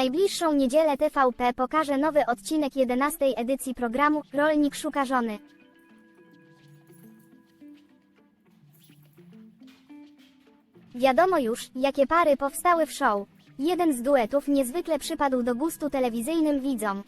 najbliższą niedzielę TVP pokaże nowy odcinek 11 edycji programu Rolnik szuka żony. Wiadomo już, jakie pary powstały w show. Jeden z duetów niezwykle przypadł do gustu telewizyjnym widzom.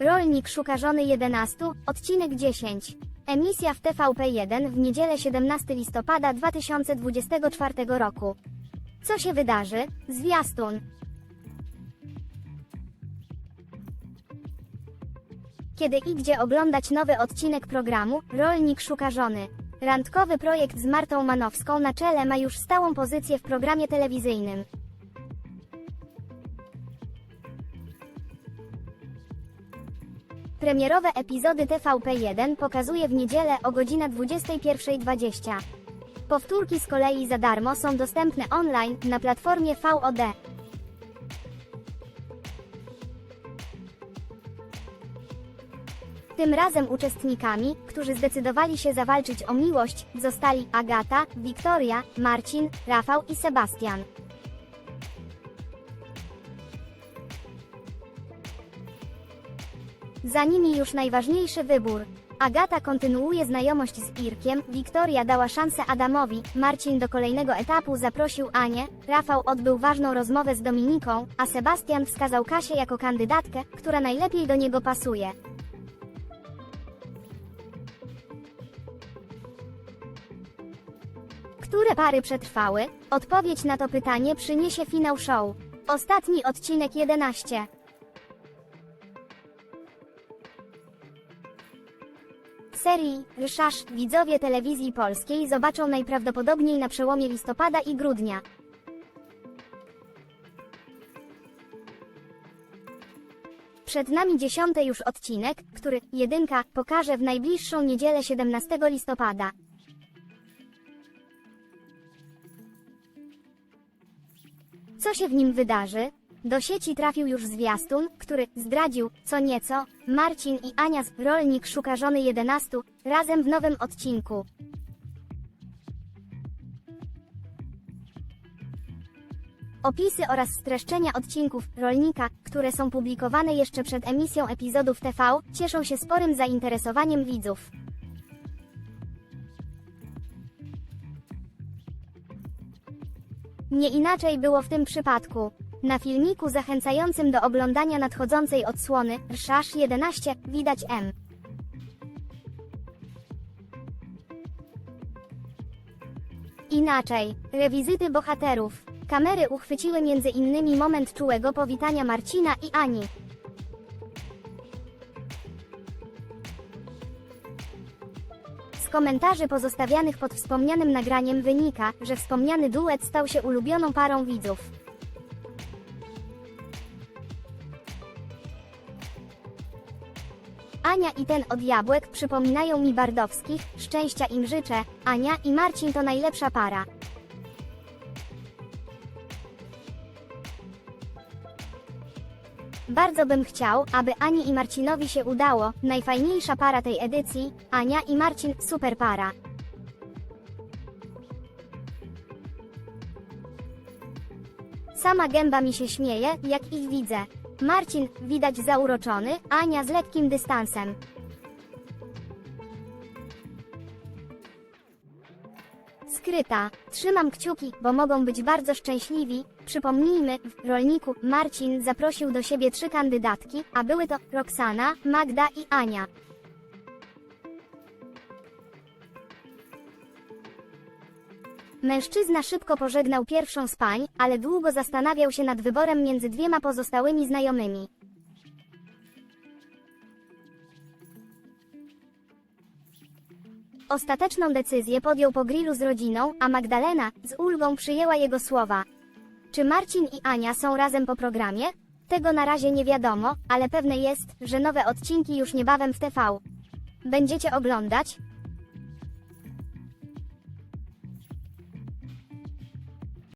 Rolnik szuka żony 11, odcinek 10. Emisja w TVP1 w niedzielę 17 listopada 2024 roku. Co się wydarzy? Zwiastun. Kiedy i gdzie oglądać nowy odcinek programu Rolnik szuka żony. Randkowy projekt z Martą Manowską na czele ma już stałą pozycję w programie telewizyjnym. Premierowe epizody TVP1 pokazuje w niedzielę o godzina 21.20. Powtórki z kolei za darmo są dostępne online na platformie VOD. Tym razem uczestnikami, którzy zdecydowali się zawalczyć o miłość, zostali Agata, Wiktoria, Marcin, Rafał i Sebastian. Za nimi już najważniejszy wybór. Agata kontynuuje znajomość z Irkiem, Wiktoria dała szansę Adamowi, Marcin do kolejnego etapu zaprosił Anię, Rafał odbył ważną rozmowę z Dominiką, a Sebastian wskazał Kasię jako kandydatkę, która najlepiej do niego pasuje. Które pary przetrwały? Odpowiedź na to pytanie przyniesie finał show. Ostatni odcinek 11. Serii Ryszarz widzowie telewizji polskiej zobaczą najprawdopodobniej na przełomie listopada i grudnia. Przed nami dziesiąty już odcinek, który, jedynka, pokaże w najbliższą niedzielę 17 listopada. Co się w nim wydarzy? Do sieci trafił już zwiastun, który zdradził, co nieco, Marcin i Ania z Rolnik szuka żony 11, razem w nowym odcinku. Opisy oraz streszczenia odcinków Rolnika, które są publikowane jeszcze przed emisją epizodów TV, cieszą się sporym zainteresowaniem widzów. Nie inaczej było w tym przypadku. Na filmiku zachęcającym do oglądania nadchodzącej odsłony Rszarz 11 widać M. Inaczej, rewizyty bohaterów. Kamery uchwyciły między innymi moment czułego powitania Marcina i Ani. Z komentarzy pozostawianych pod wspomnianym nagraniem wynika, że wspomniany duet stał się ulubioną parą widzów. Ania i ten od jabłek przypominają mi Bardowskich, szczęścia im życzę, Ania i Marcin to najlepsza para. Bardzo bym chciał, aby Ani i Marcinowi się udało, najfajniejsza para tej edycji, Ania i Marcin, super para. Sama gęba mi się śmieje, jak ich widzę. Marcin, widać zauroczony, Ania z lekkim dystansem. Skryta. Trzymam kciuki, bo mogą być bardzo szczęśliwi. Przypomnijmy, w rolniku Marcin zaprosił do siebie trzy kandydatki, a były to Roxana, Magda i Ania. Mężczyzna szybko pożegnał pierwszą z pań, ale długo zastanawiał się nad wyborem między dwiema pozostałymi znajomymi. Ostateczną decyzję podjął po grillu z rodziną, a Magdalena z ulgą przyjęła jego słowa. Czy Marcin i Ania są razem po programie? Tego na razie nie wiadomo, ale pewne jest, że nowe odcinki już niebawem w TV. Będziecie oglądać?